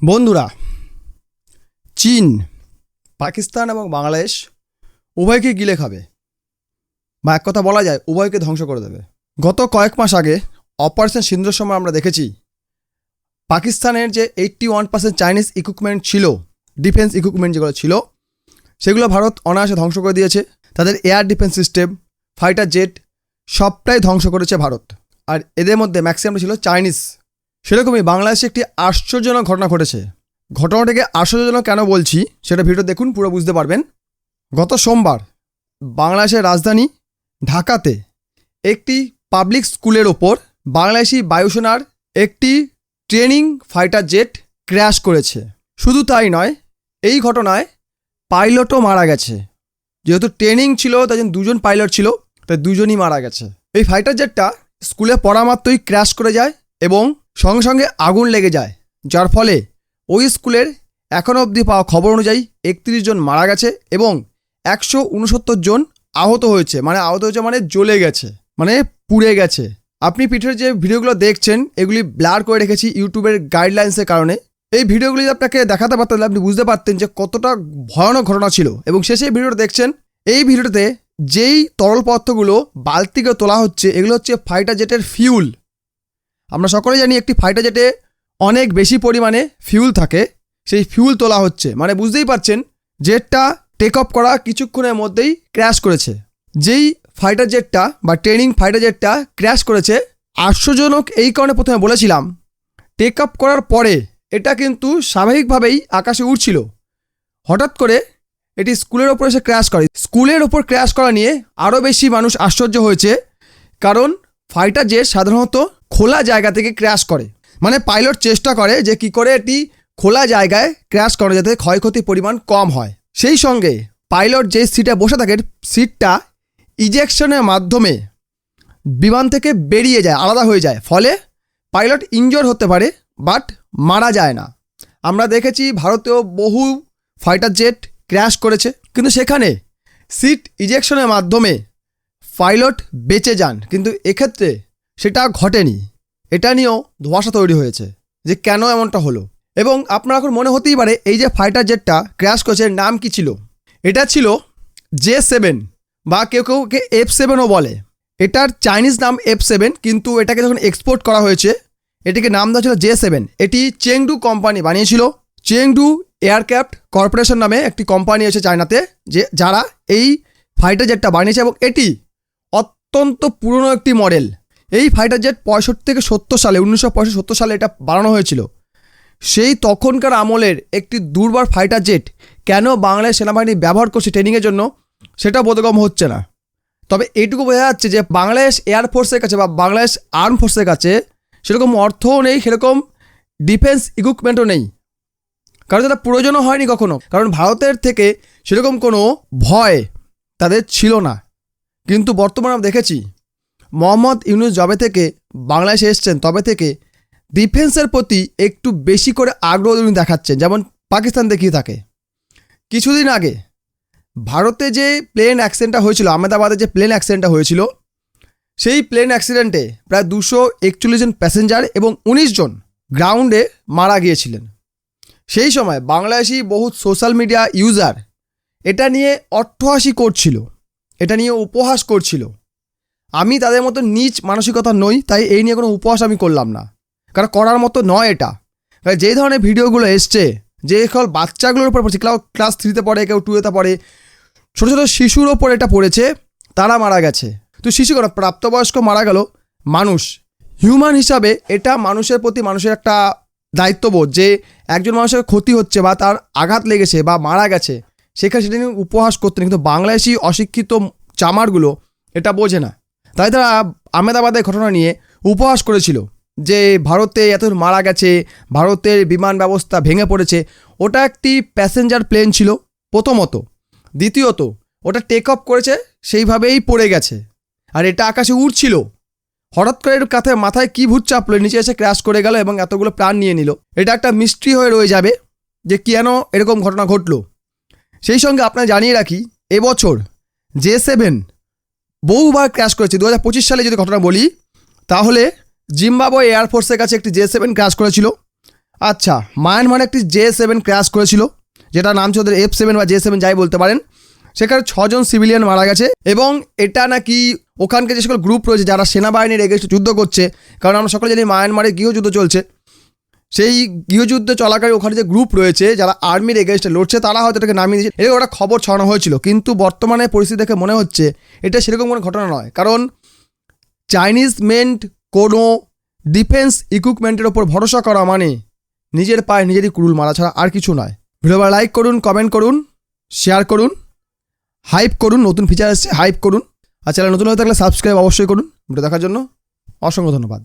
বন্ধুরা, চীন, পাকিস্তান এবং বাংলাদেশ উভয়কে গিলে খাবে। বা এক কথা বলা যায়, উভয়কে ধ্বংস করে দেবে। গত কয়েক মাস আগে অপারেশন সিন্ধুর সময় আমরা দেখেছি, পাকিস্তানের যে eighty one percent Chinese equipment ছিল ডিফেন্স ইকুইপমেন্ট যেগুলো ছিল, সেগুলো ভারত অনায়াসে ধ্বংস করে দিয়েছে। তাদের air defence system fighter jet সবটাই ধ্বংস করেছে ভারত। আর এদের মধ্যে ম্যাক্সিমাম ছিল চাইনিজ সেরকমই বাংলাদেশে একটি আশ্চর্যজনক ঘটনা ঘটেছে। ঘটনাটাকে আশ্চর্যজনক কেন বলছি সেটা ভিডিও দেখুন, পুরো বুঝতে পারবেন। গত সোমবার বাংলাদেশের রাজধানী ঢাকাতে একটি পাবলিক স্কুলের ওপর বাংলাদেশি বায়ুসেনার একটি ট্রেনিং ফাইটার জেট ক্র্যাশ করেছে। শুধু তাই নয়, এই ঘটনায় পাইলটও মারা গেছে। যেহেতু ট্রেনিং ছিল, তাই জন্য দুজন পাইলট ছিল, তাই দুজনই মারা গেছে। এই ফাইটার জেটটা স্কুলে পড়া মাত্রই ক্র্যাশ করে যায় এবং সঙ্গে সঙ্গে আগুন লেগে যায়, যার ফলে ওই স্কুলের এখনও অবধি পাওয়া খবর অনুযায়ী একত্রিশ জন মারা গেছে এবং একশো উনসত্তর জন আহত হয়েছে। মানে আহত হয়েছে মানে জ্বলে গেছে মানে পুড়ে গেছে। আপনি পিঠের যে ভিডিওগুলো দেখছেন, এগুলি ব্লার করে রেখেছি ইউটিউবের গাইডলাইন্সের কারণে। এই ভিডিওগুলি আপনাকে দেখাতে পারতেন আপনি বুঝতে পারতেন যে কতটা ভয়ানক ঘটনা ছিল। এবং শেষে ভিডিওটা দেখছেন, এই ভিডিওটাতে যেই তরল পদার্থগুলো বালতিকে তোলা হচ্ছে, এগুলো হচ্ছে ফাইটার জেটের ফিউল আমরা সকলে জানি একটি ফাইটার জেটে অনেক বেশি পরিমাণে ফিউল থাকে। সেই ফিউল তোলা হচ্ছে। মানে বুঝতেই পারছেন জেটটা টেক অফ করা কিছুক্ষণের মধ্যেই ক্র্যাশ করেছে। যেই ফাইটার জেটটা বা ট্রেনিং ফাইটার জেটটা ক্র্যাশ করেছে আশ্চর্যজনক এই কারণে প্রথমে বলেছিলাম টেক আপ করার পরে এটা কিন্তু স্বাভাবিকভাবেই আকাশে উড়ছিল। হঠাৎ করে এটি স্কুলের ওপর এসে ক্র্যাশ করে। স্কুলের ওপর ক্র্যাশ করা নিয়ে আরও বেশি মানুষ আশ্চর্য হয়েছে। কারণ ফাইটার জেট সাধারণত খোলা জায়গা থেকে ক্র্যাশ করে মানে পাইলট চেষ্টা করে যে কি করে এটি খোলা জায়গায় ক্র্যাশ করে যাতে ক্ষয়ক্ষতির পরিমাণ কম হয়। সেই সঙ্গে পাইলট যে সিটে বসে থাকে, সিটটা ইজেকশনের মাধ্যমে বিমান থেকে বেরিয়ে যায়, আলাদা হয়ে যায়। ফলে পাইলট ইনজোর হতে পারে, বাট মারা যায় না। আমরা দেখেছি ভারতেও বহু ফাইটার জেট ক্র্যাশ করেছে, কিন্তু সেখানে সিট ইজেকশনের মাধ্যমে পাইলট বেঁচে যান। কিন্তু এক্ষেত্রে সেটা ঘটেনি। এটা নিয়েও ধোঁয়াশা তৈরি হয়েছে যে কেন এমনটা হলো। এবং আপনার এখন মনে হতেই পারে, এই যে ফাইটার জেটটা ক্র্যাশ করেছে নাম কি ছিল? এটা ছিল জে সেভেন বা কেউ কেউ কে এফ সেভেনও বলে। এটার চাইনিজ নাম এফ সেভেন, কিন্তু এটাকে যখন এক্সপোর্ট করা হয়েছে, এটিকে নাম দেওয়া ছিল জে সেভেন। এটি চেংডু কোম্পানি বানিয়েছিল। চেংডু এয়ারক্রাফট কর্পোরেশন নামে একটি কোম্পানি আছে চায়নাতে, যে যারা এই ফাইটার জেটটা বানিয়েছে এবং এটি অত্যন্ত পুরনো একটি মডেল। এই ফাইটার জেট পঁয়ষট্টি থেকে সত্তর সালে, উনিশশো পঁয়ষট্টি সালে এটা বানানো হয়েছিল। সেই তখনকার আমলের একটি দুর্বার ফাইটার জেট কেন বাংলাদেশ সেনাবাহিনী ব্যবহার করছে ট্রেনিংয়ের জন্য, সেটা বোধগম হচ্ছে না। তবে এইটুকু বোঝা যাচ্ছে যে বাংলাদেশ এয়ারফোর্সের কাছে বা বাংলাদেশ আর্ম ফোর্সের কাছে সেরকম অর্থও নেই, সেরকম ডিফেন্স ইকুইপমেন্টও নেই। কারণ সেটা প্রয়োজনও হয়নি কখনো। কারণ ভারতের থেকে সেরকম কোনো ভয় তাদের ছিল না। কিন্তু বর্তমানে আমরা দেখেছি মোহাম্মদ ইউনুস জবে থেকে বাংলাদেশে এসছেন, তবে থেকে ডিফেন্সের প্রতি একটু বেশি করে আগ্রহ উনি দেখাচ্ছেন। যেমন পাকিস্তান দেখিয়ে থাকে? কিছুদিন আগে ভারতে যে প্লেন অ্যাক্সিডেন্টটা হয়েছিল, আহমেদাবাদে যে প্লেন অ্যাক্সিডেন্টটা হয়েছিল, সেই প্লেন অ্যাক্সিডেন্টে প্রায় দুশো একচল্লিশ জন প্যাসেঞ্জার এবং উনিশ জন গ্রাউন্ডে মারা গিয়েছিলেন। সেই সময় বাংলাদেশি বহু সোশ্যাল মিডিয়া ইউজার এটা নিয়ে অট্টহাসি করছিল। এটা নিয়ে উপহাস করছিল। আমি তাদের মতো নিচ মানসিকতা নই, তাই এই নিয়ে কোনো উপহাস আমি করলাম না। কারণ করার মতো নয় এটা। যেই ধরনের ভিডিওগুলো এসছে, যে সকল বাচ্চাগুলোর উপর পড়ছে ক্লাস থ্রিতে পড়ে, কেউ টুয়েতে পড়ে, ছোটো ছোটো শিশুর ওপর এটা পড়েছে, তারা মারা গেছে। তো শিশু কেন? প্রাপ্তবয়স্ক মারা গেল মানুষ। হিউম্যান হিসাবে এটা মানুষের প্রতি মানুষের একটা দায়িত্ববোধ যে একজন মানুষের ক্ষতি হচ্ছে বা তার আঘাত লেগেছে বা মারা গেছে। সেখানে সেটা নিয়ে উপহাস করতেন, কিন্তু বাংলাদেশি অশিক্ষিত চামারগুলো এটা বোঝে না। তাই তারা আহমেদাবাদের ঘটনা নিয়ে উপহাস করেছিল যে ভারতে এত মারা গেছে, ভারতের বিমান ব্যবস্থা ভেঙে পড়েছে। ওটা একটি প্যাসেঞ্জার প্লেন ছিল, প্রথমত। দ্বিতীয়ত, ওটা টেক অফ করেছে, সেইভাবেই পড়ে গেছে। আর এটা আকাশে উড়ছিল। হঠাৎ করে এর কাছে মাথায় কী ভূত চাপলো, নিচে এসে ক্র্যাশ করে গেল এবং এতগুলো প্রাণ নিয়ে নিল। এটা একটা মিস্ট্রি হয়ে রয়ে যাবে যে কেন এরকম ঘটনা ঘটলো। সেই সঙ্গে আপনার জানিয়ে রাখি, এবছর জে সেভেন বহুবার ক্র্যাশ করেছে। দু হাজার পঁচিশ সালে যদি ঘটনা বলি, তাহলে জিম্বাবয়ে এয়ারফোর্সের কাছে একটি জে সেভেন ক্র্যাশ করেছিল। আচ্ছা মায়ানমারে একটি জে সেভেন ক্র্যাশ করেছিল যেটা নাম ছিল এফ সেভেন বা জে সেভেন যাই বলতে পারেন। সেখানে ছজন সিভিলিয়ান মারা গেছে এবং এটা নাকি ওখানকার যে সকল গ্রুপ রয়েছে, যারা সেনাবাহিনীর এগেস্টে যুদ্ধ করছে, কারণ আমরা সকলে জানি মায়ানমারে গৃহযুদ্ধ চলছে। সেই গৃহযুদ্ধ চলাকালীন ওখানে যে গ্রুপ রয়েছে, যারা আর্মির এগেনস্টে লড়ছে, তারা হয়তো এটাকে নামিয়ে দিয়েছে। এরকম একটা খবর ছড়ানো হয়েছিল। কিন্তু বর্তমানে পরিস্থিতি দেখে মনে হচ্ছে, এটা সেরকম কোনো ঘটনা নয়। কারণ চাইনিজ মেন্ট কোনো ডিফেন্স ইকুইপমেন্টের ওপর ভরসা করা মানে নিজের পায়ে নিজেরই কুড়ুল মারা ছাড়া আর কিছু নয়। ভিডিওটা লাইক করুন কমেন্ট করুন শেয়ার করুন হাইপ করুন, নতুন ফিচার এসছে হাইপ করুন। আর চ্যানেল নতুন হয়ে থাকলে সাবস্ক্রাইব অবশ্যই করুন। ভিডিও দেখার জন্য অসংখ্য ধন্যবাদ।